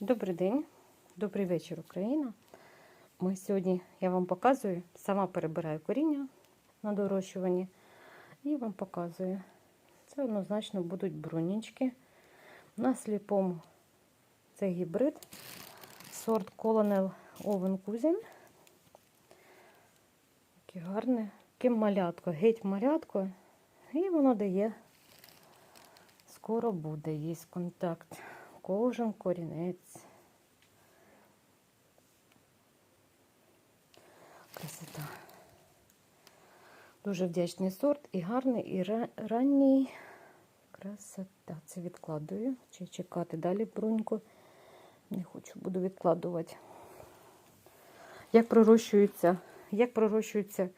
Добрий день, добрий вечір, Україна. Ми сьогодні я вам показую, сама перебираю коріння на дорощуванні і вам показую. Це однозначно будуть брунічки. На сліпому це гібрид, сорт Colonel Oven Cousin. Таке гарне, ким малятко, геть малятко. І воно дає, скоро буде, є контакт. Кожен корінець. Красота. Дуже вдячний сорт і гарний, і ранній. Красота. Це відкладую. Чи чекати далі бруньку. Не хочу, буду відкладувати. Як пророщуються, як пророщуються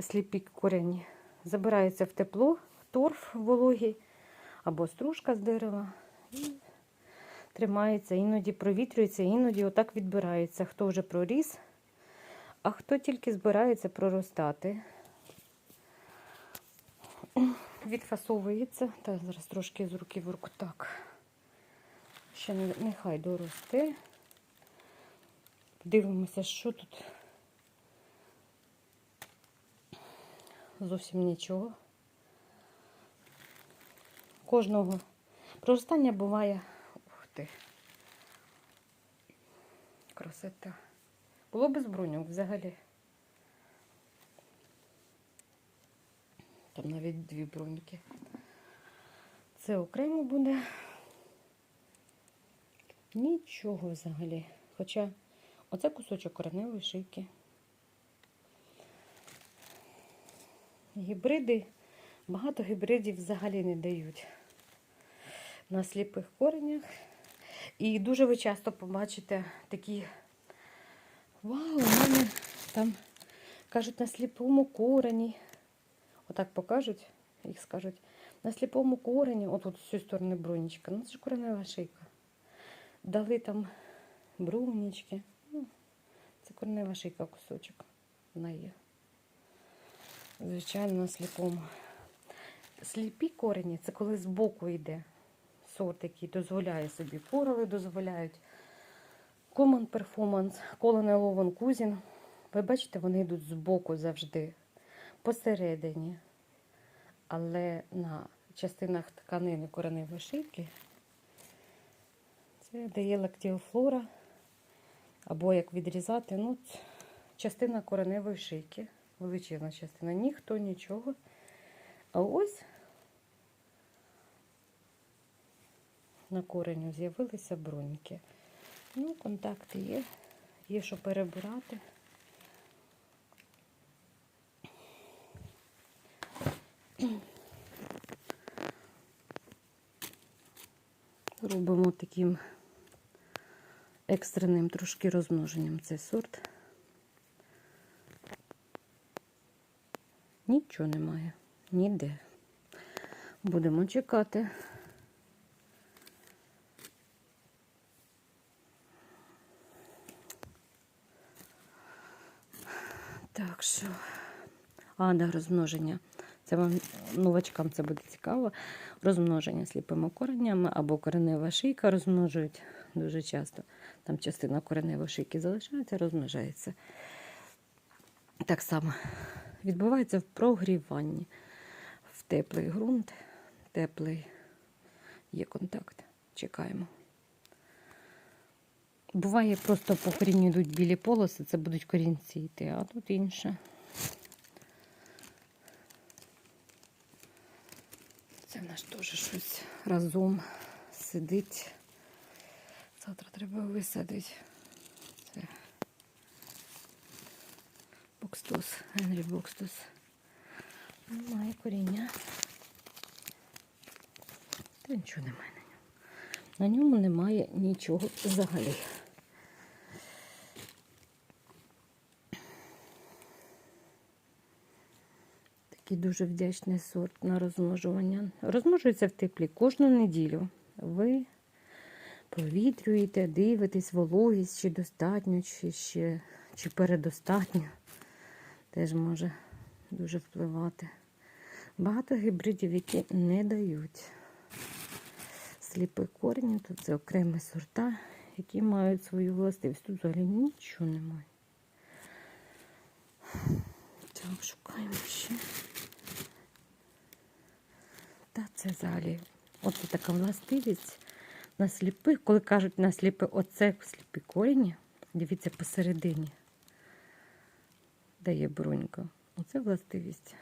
сліпі корені? Забирається в тепло, торф вологий або стружка з дерева. Тримається, іноді провітрюється, іноді отак відбирається. Хто вже проріс, а хто тільки збирається проростати. Відфасовується. Та зараз трошки з руки в руку так. Ще нехай доросте. Дивимося, що тут. Зовсім нічого. Кожного проростання буває. Ти. Красота. Було без бруньок взагалі. Там навіть дві бруньки. Це окремо буде. Нічого взагалі. Хоча оце кусочок кореневої шийки. Гібриди, багато гібридів взагалі не дають на сліпих коренях. І дуже ви часто побачите такі, вау, у мене там кажуть на сліпому корені. Отак покажуть, їх скажуть, на сліпому корені, отут з цієї сторони брунічка. Ну це ж коренева шийка. Дали там брунічки. Ну, це коренева шийка кусочок. Вона є. Звичайно, на сліпому. Сліпі корені це коли збоку йде сорт, який дозволяє собі корали, дозволяють Common Performance, Colonel Oven Cousin. Ви бачите, вони йдуть збоку завжди, посередині. Але на частинах тканини кореневої шийки це дає лактіофлора. Або як відрізати, ну, частина кореневої шийки, величезна частина, ніхто нічого. А ось на кореню з'явилися бруньки. Ну, контакти є, є що перебирати. Робимо таким екстреним трошки розмноженням цей сорт. Нічого немає, ніде. Будемо чекати. Так що, а, розмноження. Це вам новачкам це буде цікаво. Розмноження сліпими коренями або коренева шийка розмножують дуже часто. Там частина кореневої шийки залишається, розмножається. Так само відбувається в прогріванні. В теплий ґрунт, теплий є контакт. Чекаємо. Буває, просто по корінню йдуть білі полоси, це будуть корінці йти, а тут інше. Це в нас теж щось разом сидить. Завтра треба висадити. Це бокстус, Генрі Бокстус. Немає коріння. Та нічого немає на ньому. На ньому немає нічого взагалі. Такий дуже вдячний сорт на розмножування. Розмножується в теплі кожну неділю. Ви провітрюєте, дивитесь, вологість, чи достатньо, чи, ще, чи передостатньо. Теж може дуже впливати. Багато гібридів, які не дають сліпих коренів, тут це окремі сорта, які мають свою властивість. Тут взагалі нічого немає. Так, шукаємо ще. Та це взагалі. От така властивість на сліпих, коли кажуть на сліпе, оце сліпі корені, дивіться посередині, де є брунька. Оце властивість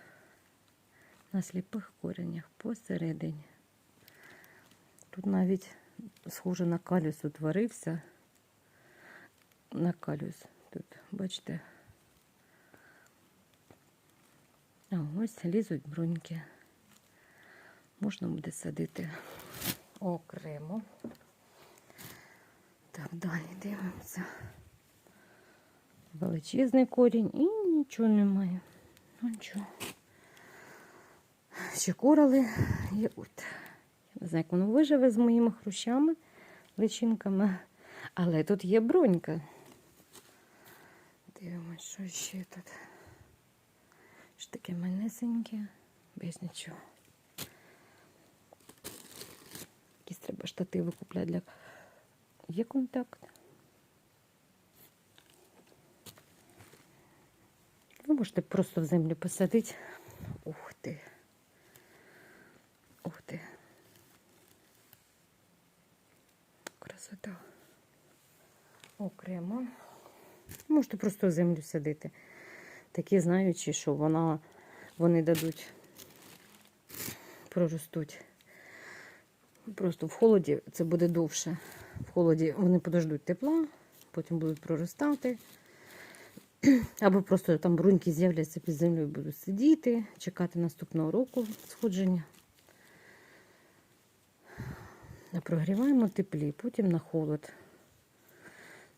на сліпих коренях посередині. Тут навіть схоже на калюс утворився. На калюс тут, бачите. А ось лізуть бруньки. Можна буде садити окремо. Так, далі дивимося. Величезний корінь і нічого немає. Ну нічого. Ще корали є от. Я не знаю, як воно виживе з моїми хрущами, личинками. Але тут є бронька. Дивимось, що ще тут. Що таке манесеньке, без нічого. Треба штативи купляти для. Є контакт. Ви можете просто в землю посадити. Ух ти. Ух ти. Красота. Окремо. Можете просто в землю садити. Такі знаючи, що вона, вони дадуть, проростуть. Просто в холоді це буде довше. В холоді вони подождуть тепла, потім будуть проростати. Або просто там бруньки з'являться під землею, будуть сидіти, чекати наступного року сходження. Прогріваємо теплі, потім на холод.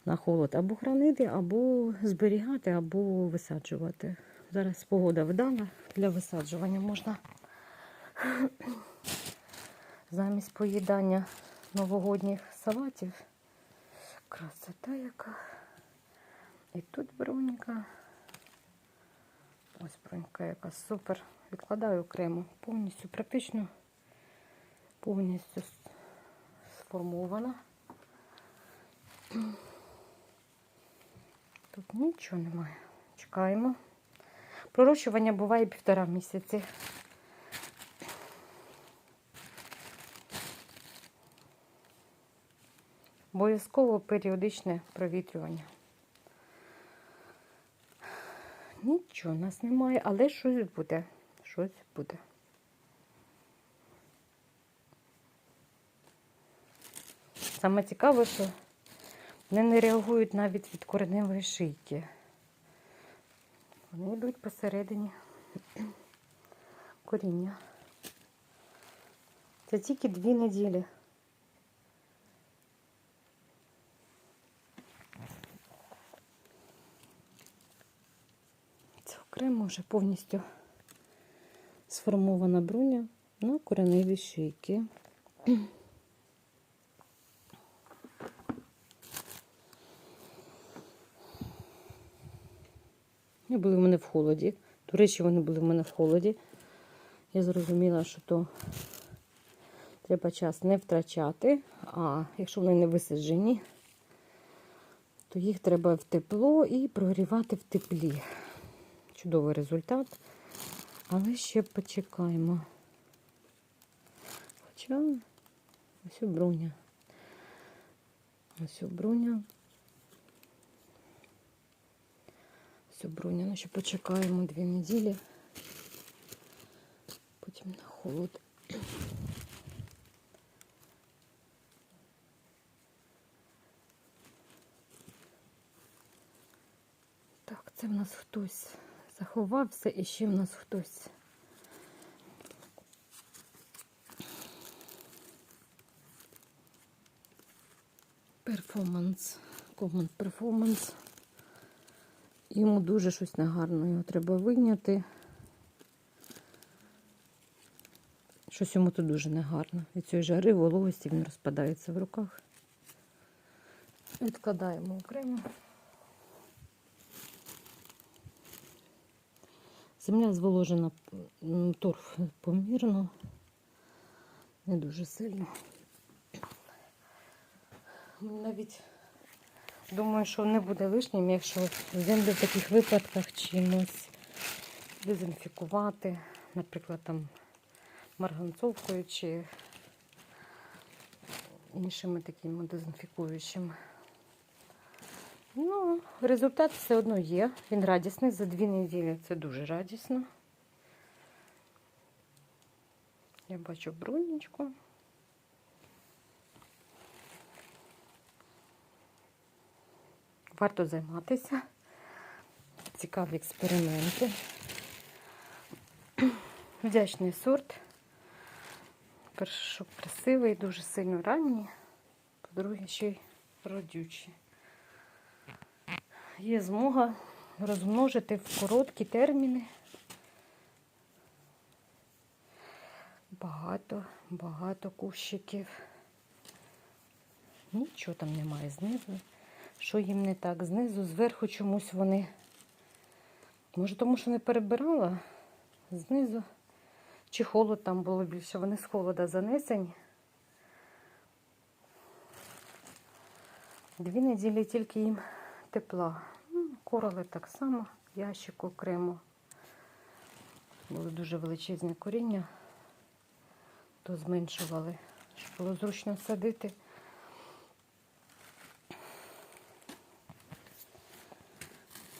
На холод або хранити, або зберігати, або висаджувати. Зараз погода вдала для висаджування можна замість поїдання новогодніх салатів. Красота яка. І тут бронька. Ось бронька яка супер. Відкладаю окремо. Повністю, практично повністю сформована. Тут нічого немає. Чекаємо. Пророщування буває півтора місяці. Обов'язково періодичне провітрювання. Нічого у нас немає, але щось буде. Щось буде. Саме цікаве, що вони не реагують навіть від кореневої шийки. Вони йдуть посередині коріння. Це тільки дві неділі. Це окремо вже повністю сформована бруня на кореневі шийки. Вони були в мене в холоді. До речі, вони були в мене в холоді. Я зрозуміла, що то треба час не втрачати, а якщо вони не висаджені, то їх треба в тепло і прогрівати в теплі. Чудовий результат. Але ще почекаємо. Хоча ось бруня. Ось бруня. Ось бруня. Ну, ще почекаємо дві неділі. Потім на холод. Так, це в нас хтось заховався і ще в нас хтось. Перформанс. Common перформанс. Йому дуже щось негарно, його треба вийняти. Щось йому тут дуже негарно. Від цієї жари, вологості він розпадається в руках. Відкладаємо окремо. Земля зволожена торф помірно, не дуже сильно. Навіть Думаю, що не буде лишнім, якщо землю в таких випадках чимось дезінфікувати, наприклад, там марганцовкою чи іншими такими дезінфікуючими. Ну, результат все одно є. Він радісний. За дві неділі це дуже радісно. Я бачу брунечку. Варто займатися. Цікаві експерименти. Вдячний сорт. Перше, красивий, дуже сильно ранній. По-друге, ще й родючий. Є змога розмножити в короткі терміни. Багато, багато кущиків. Нічого там немає знизу. Що їм не так? Знизу, зверху чомусь вони. Може, тому що не перебирала знизу. Чи холод там було більше, вони з холода занесені. Дві неділі тільки їм тепла. Ну, Короли так само, ящик окремо. Були дуже величезні коріння, то зменшували, щоб було зручно садити.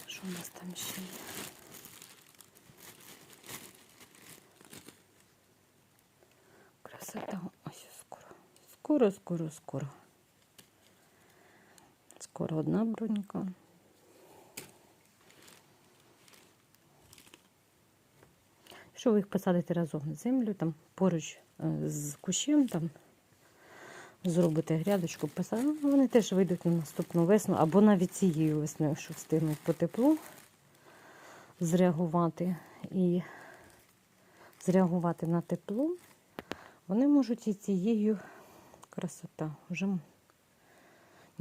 Що у нас там ще є? Красота. Ось скоро. Скоро, скоро, скоро. Скоро одна бронька. Якщо ви їх посадите разом на землю, там поруч е, з кущем, там зробите грядочку, посадите, ну, вони теж вийдуть на наступну весну, або навіть цією весною, якщо встигнуть по теплу зреагувати і зреагувати на тепло, вони можуть і цією красота. Вже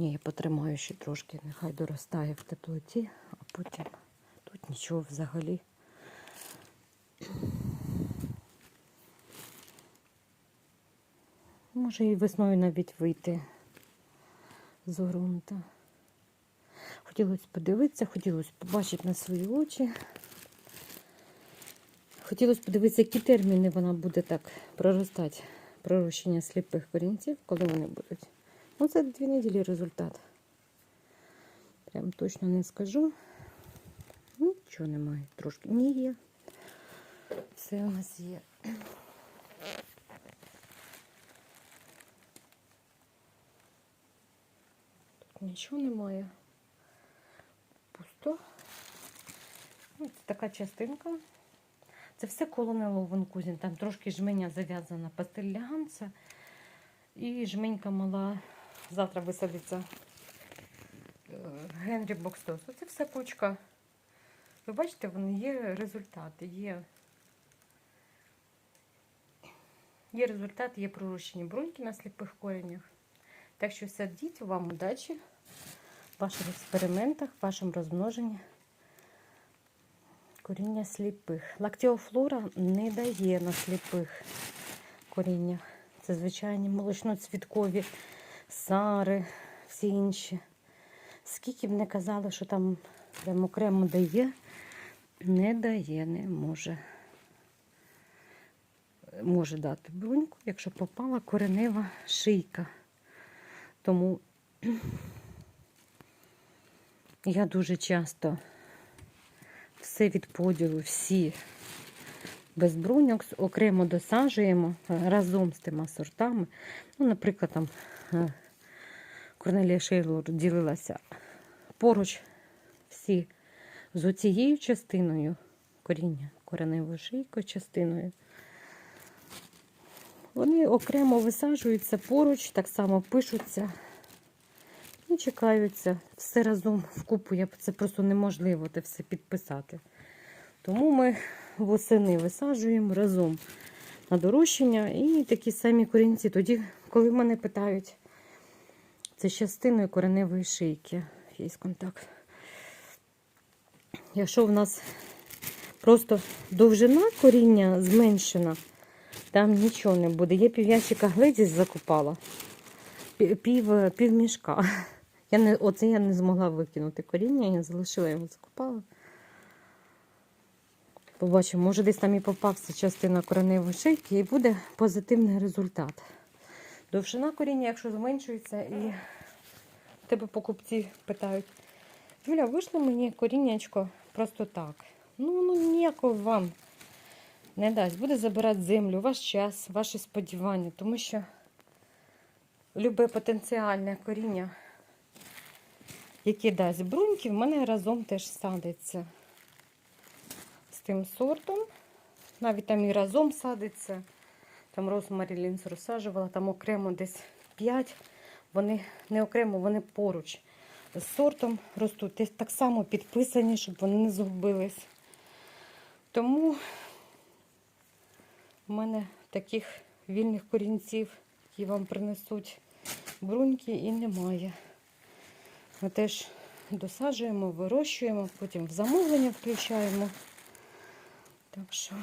ні, я потримаю ще трошки, нехай доростає в теплоті, а потім тут нічого взагалі. Може і весною навіть вийти з ґрунта. Хотілося подивитися, хотілося побачити на свої очі. Хотілося подивитися, які терміни вона буде так проростати, пророщення сліпих корінців, коли вони будуть. Ну, це дві неділі результат. Прям точно не скажу. Нічого немає. Трошки ні є. Все у нас є. Тут нічого немає. Пусто. Ось така частинка. Це все колонело ванкузін. Там трошки жменя зав'язана пастель ганса. І жменька мала. Завтра висадиться е, Генрі Бокстос. Оце все кучка. Ви бачите, вони є результати. Є, є результат, є пророщені бруньки на сліпих коренях. Так що садіть, вам удачі в ваших експериментах, в вашому розмноженні коріння сліпих. Лактіофлора не дає на сліпих коріннях. Це звичайні молочноцвіткові сари, всі інші. Скільки б не казали, що там прямо окремо дає, не дає, не може. Може дати бруньку, якщо попала коренева шийка. Тому я дуже часто все від поділу, всі без бруньок окремо досаджуємо разом з тими сортами. Ну, наприклад, там е, Корнелія Шейлор ділилася поруч всі з оцією частиною коріння, кореневою шийкою частиною. Вони окремо висаджуються поруч, так само пишуться і чекаються все разом вкупу. Я- Це просто неможливо це все підписати. Тому ми восени висаджуємо разом на дорощення і такі самі корінці. Тоді, коли мене питають, це частиною кореневої шийки. Є контакт. Якщо в нас просто довжина коріння зменшена, там нічого не буде. Я пів'ячика гледіс закупала, пів, пів, пів мішка. Я не, оце я не змогла викинути коріння, я залишила його, закопала. Побачимо, може десь там і попався частина кореневої шийки і буде позитивний результат. Довжина коріння, якщо зменшується, і тебе покупці питають, Юля, вийшло мені коріннячко просто так. Ну, ну ніякого вам не дасть. Буде забирати землю, ваш час, ваші сподівання, тому що любе потенціальне коріння, яке дасть бруньки, в мене разом теж садиться з тим сортом. Навіть там і разом садиться. Там Розмарі Лінс розсаджувала, там окремо десь 5. Вони не окремо, вони поруч з сортом ростуть. Десь так само підписані, щоб вони не згубились. Тому в мене таких вільних корінців, які вам принесуть бруньки, і немає. Ми теж досаджуємо, вирощуємо, потім в замовлення включаємо. Так що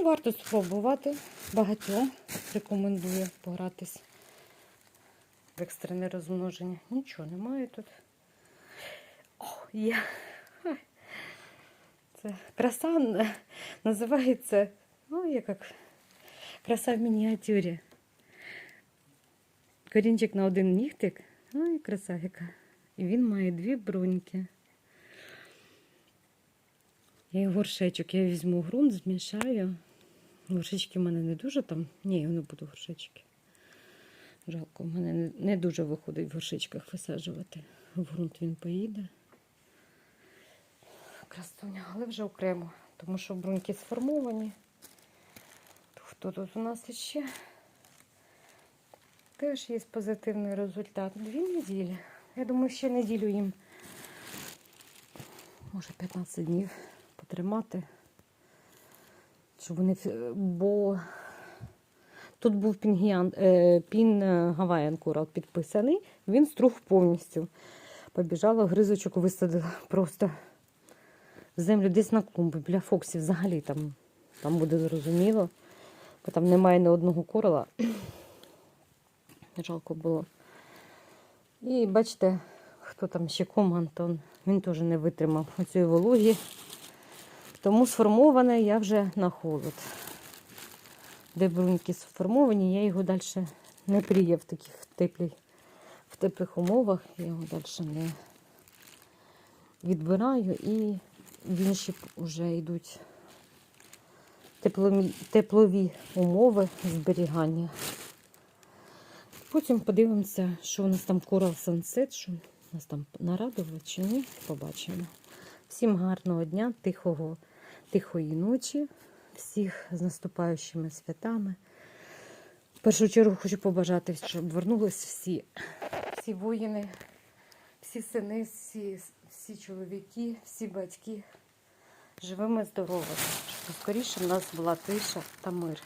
ну, варто спробувати. Багатьом рекомендую погратись в екстрене розмноження. Нічого немає тут. О, є. Це краса називається. Ой, як краса в мініатюрі. Корінчик на один нігтик. Ой, краса яка. І він має дві бруньки. Я і горшечок. Я візьму ґрунт, змішаю. Горшечки в мене не дуже там. Ні, я не буду горшечки. Жалко, в мене не, дуже виходить в горшечках висаджувати. В ґрунт він поїде. Красуня, але вже окремо, тому що бруньки сформовані. Хто тут у нас іще? Теж є позитивний результат. Дві неділі. Я думаю, ще неділю їм, може 15 днів потримати. Щоб вони, бо тут був пінгіан, е, пін е, Гавайян Корал підписаний, він струх повністю. Побіжала, гризочок висадила просто в землю десь на клумбі, біля Фоксів взагалі там, там буде зрозуміло, бо там немає ні одного корала. Жалко було. І бачите, хто там ще ком Антон, він теж не витримав оцієї вологі. Тому сформоване я вже на холод. Де бруньки сформовані, я його далі не пріяв в таких теплій, в теплих умовах. Я його далі не відбираю і в інші вже йдуть теплові, теплові умови зберігання. Потім подивимося, що у нас там Coral Sunset, що нас там нарадувало чи ні, побачимо. Всім гарного дня, тихого, тихої ночі, всіх з наступаючими святами. В першу чергу хочу побажати, щоб вернулись всі, всі воїни, всі сини, всі, всі чоловіки, всі батьки живими, здоровими, щоб скоріше в нас була тиша та мир.